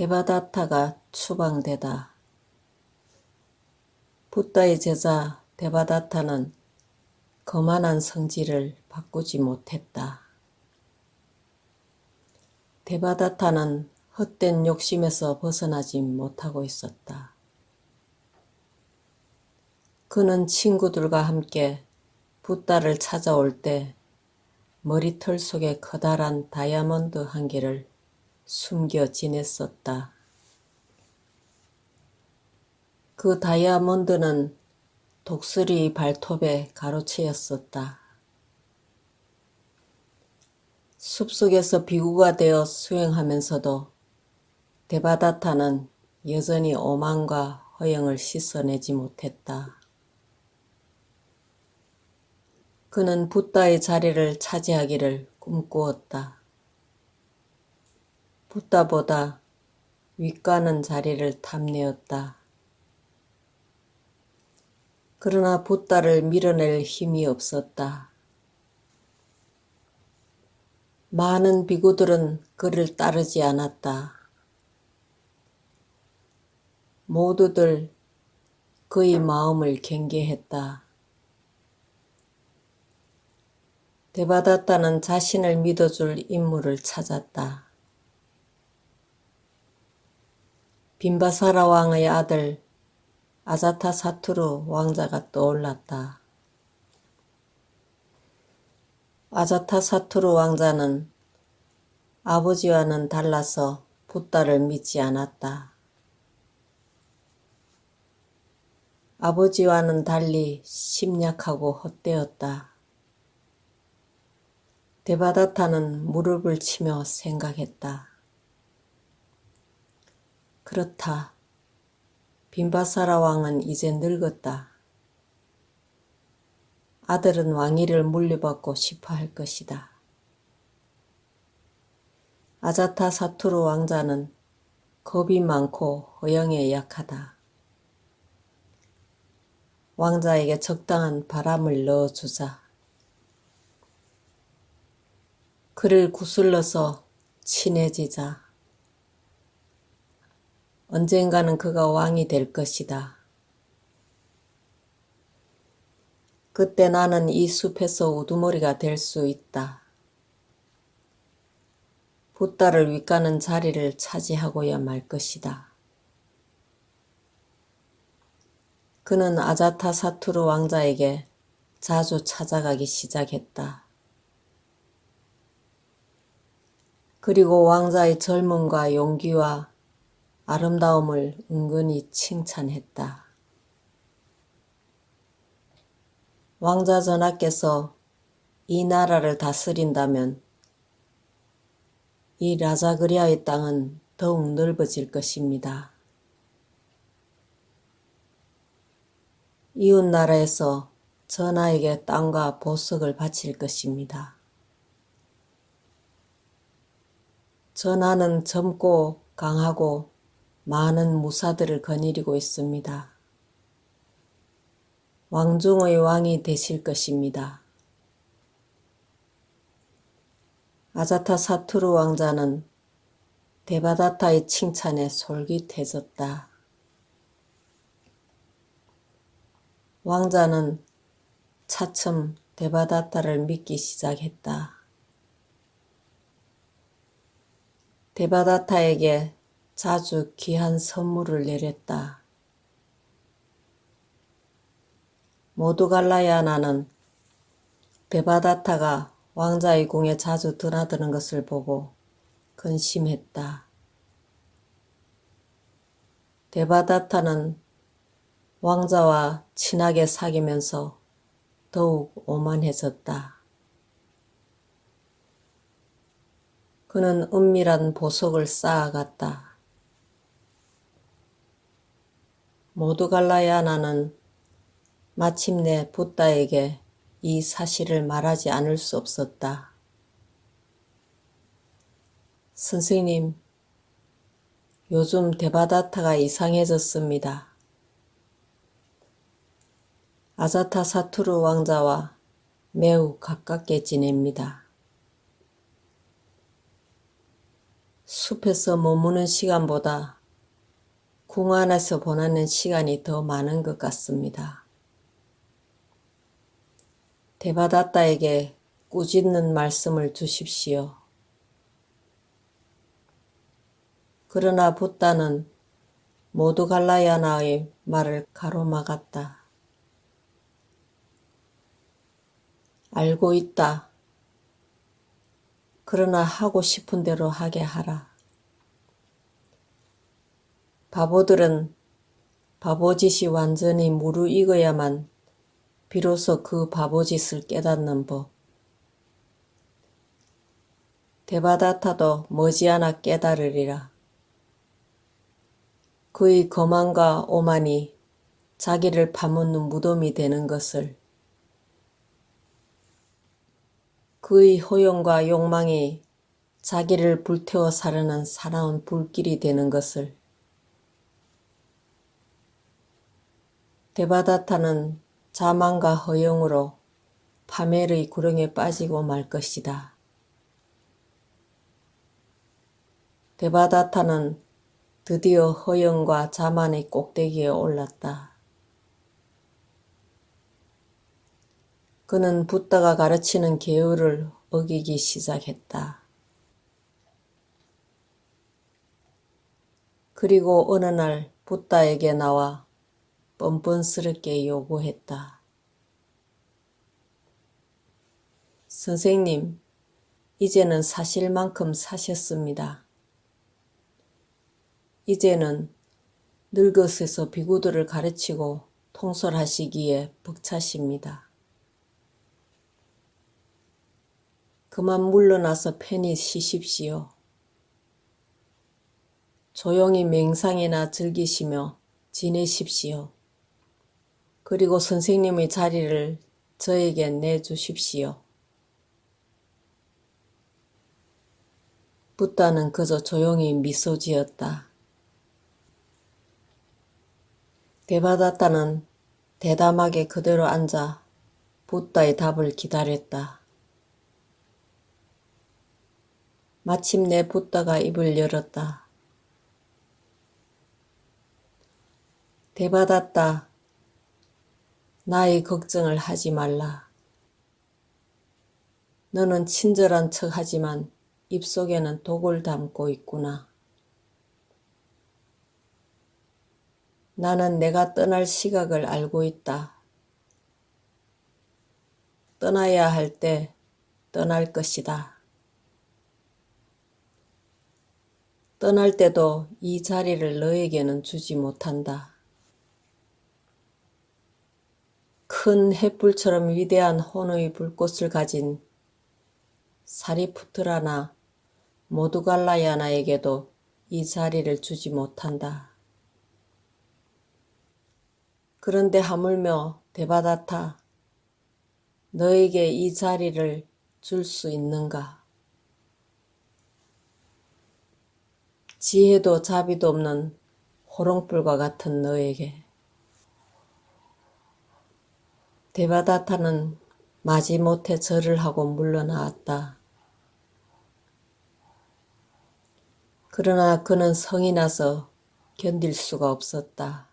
데바다타가 추방되다. 붓다의 제자 데바다타는 거만한 성질을 바꾸지 못했다. 데바다타는 헛된 욕심에서 벗어나지 못하고 있었다. 그는 친구들과 함께 붓다를 찾아올 때 머리털 속에 커다란 다이아몬드 한 개를 숨겨 지냈었다. 그 다이아몬드는 독수리 발톱에 가로채였었다. 숲속에서 비구가 되어 수행하면서도 데바다타는 여전히 오만과 허영을 씻어내지 못했다. 그는 붓다의 자리를 차지하기를 꿈꾸었다. 붓다보다 윗가는 자리를 탐내었다. 그러나 붓다를 밀어낼 힘이 없었다. 많은 비구들은 그를 따르지 않았다. 모두들 그의 마음을 경계했다. 데바다타는 자신을 믿어줄 인물을 찾았다. 빈바사라 왕의 아들 아자타 사투르 왕자가 떠올랐다. 아자타 사투르 왕자는 아버지와는 달라서 붓다를 믿지 않았다. 아버지와는 달리 심약하고 헛되었다. 데바다타는 무릎을 치며 생각했다. 그렇다. 빈바사라 왕은 이제 늙었다. 아들은 왕위를 물려받고 싶어 할 것이다. 아자타 사투르 왕자는 겁이 많고 허영에 약하다. 왕자에게 적당한 바람을 넣어주자. 그를 구슬러서 친해지자. 언젠가는 그가 왕이 될 것이다. 그때 나는 이 숲에서 우두머리가 될 수 있다. 붓다를 윗가는 자리를 차지하고야 말 것이다. 그는 아자타 사투르 왕자에게 자주 찾아가기 시작했다. 그리고 왕자의 젊음과 용기와 아름다움을 은근히 칭찬했다. 왕자 전하께서 이 나라를 다스린다면 이 라자그리아의 땅은 더욱 넓어질 것입니다. 이웃 나라에서 전하에게 땅과 보석을 바칠 것입니다. 전하는 젊고 강하고 많은 무사들을 거느리고 있습니다. 왕중의 왕이 되실 것입니다. 아자타 사투르 왕자는 데바다타의 칭찬에 솔깃해졌다. 왕자는 차츰 데바다타를 믿기 시작했다. 데바다타에게 자주 귀한 선물을 내렸다. 모두 갈라야 나는 데바다타가 왕자의 궁에 자주 드나드는 것을 보고 근심했다. 데바다타는 왕자와 친하게 사귀면서 더욱 오만해졌다. 그는 은밀한 보석을 쌓아갔다. 모두 갈라야 나는 마침내 붓다에게 이 사실을 말하지 않을 수 없었다. 선생님, 요즘 데바다타가 이상해졌습니다. 아자타 사투르 왕자와 매우 가깝게 지냅니다. 숲에서 머무는 시간보다 궁 안에서 보내는 시간이 더 많은 것 같습니다. 대바다따에게 꾸짖는 말씀을 주십시오. 그러나 붓다는 모두 갈라야 나의 말을 가로막았다. 알고 있다. 그러나 하고 싶은 대로 하게 하라. 바보들은 바보짓이 완전히 무르익어야만 비로소 그 바보짓을 깨닫는 법. 대바다타도 머지않아 깨달으리라. 그의 거만과 오만이 자기를 파묻는 무덤이 되는 것을 그의 허용과 욕망이 자기를 불태워 사르는 사나운 불길이 되는 것을 데바다타는 자만과 허용으로 파멜의 구렁에 빠지고 말 것이다. 데바다타는 드디어 허영과 자만의 꼭대기에 올랐다. 그는 붓다가 가르치는 계율을 어기기 시작했다. 그리고 어느 날 붓다에게 나와 뻔뻔스럽게 요구했다. 선생님, 이제는 사실만큼 사셨습니다. 이제는 늙어서서 비구들을 가르치고 통솔하시기에 벅차십니다. 그만 물러나서 편히 쉬십시오. 조용히 맹상이나 즐기시며 지내십시오. 그리고 선생님의 자리를 저에게 내주십시오. 붓다는 그저 조용히 미소 지었다. 대바다타는 대담하게 그대로 앉아 붓다의 답을 기다렸다. 마침내 붓다가 입을 열었다. 대바다따, 나의 걱정을 하지 말라. 너는 친절한 척 하지만 입속에는 독을 담고 있구나. 나는 내가 떠날 시각을 알고 있다. 떠나야 할 때 떠날 것이다. 떠날 때도 이 자리를 너에게는 주지 못한다. 큰 햇불처럼 위대한 혼의 불꽃을 가진 사리푸트라나 모두갈라야나에게도 이 자리를 주지 못한다. 그런데 하물며 대바다타 너에게 이 자리를 줄 수 있는가? 지혜도 자비도 없는 호롱불과 같은 너에게 대바다타는 마지못해 절을 하고 물러나왔다. 그러나 그는 성이 나서 견딜 수가 없었다.